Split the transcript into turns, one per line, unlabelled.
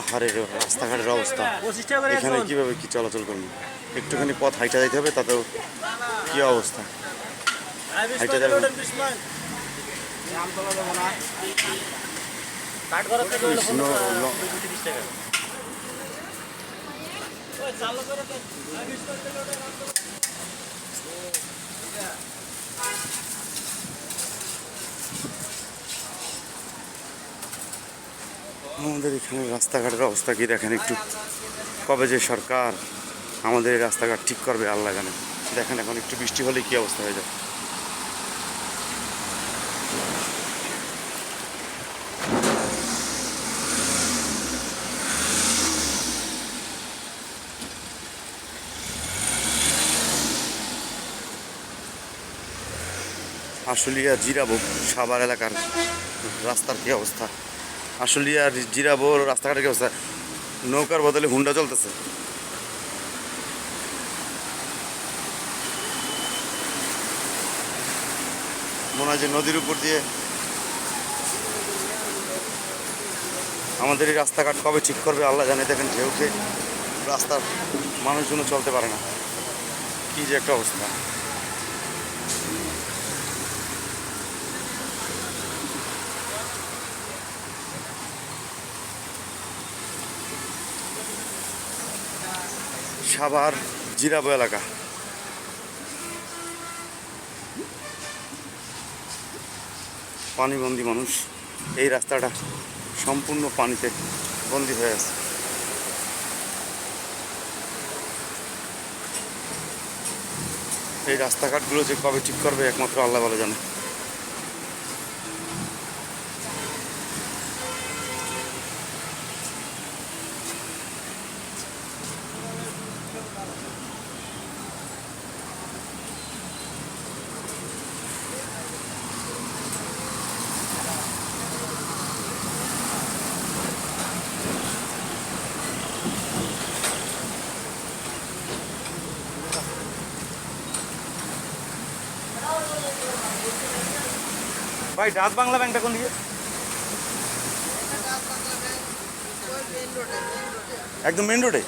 আহারে রে, রাস্তাঘাটের অবস্থা। এখানে। কীভাবে কি চলাচল করব? একটুখানি পথ হাইটা যাইতে হবে তাতেও কি অবস্থা? হাইটা যাব। আমাদের এখানে রাস্তাঘাটের অবস্থা কি দেখেন একটু। কবে যে সরকার আমাদের এই রাস্তাঘাট ঠিক করবে আল্লাহ জানে দেখেন এখন একটু বৃষ্টি হলে কি অবস্থা হয়ে যায়। আশুলিয়া, জিরাবো, সাভার এলাকার রাস্তার কি অবস্থা? আশুলিয়া জিরাবো রাস্তাঘাটের অবস্থা? নৌকার বদলে হুন্ডা চলতেছে। মনে হয় যে নদীর উপর দিয়ে আমাদের এই রাস্তাঘাট কবে ঠিক করবে, আল্লাহ জানে। দেখেন ঢেউকে রাস্তার মানুষজন চলতে পারে না। কি যে একটা অবস্থা। সাভার জিরাবো এলাকা। পানিবন্দি মানুষ এই রাস্তাটা সম্পূর্ণ পানিতে বন্দি হয়ে আছে। এই রাস্তাঘাটগুলো যে কবে ঠিক করবে একমাত্র আল্লাহ ভালো জানে। ভাই ডাচ বাংলা ব্যাংকটা কোন দিকে? একদম মেন রোডে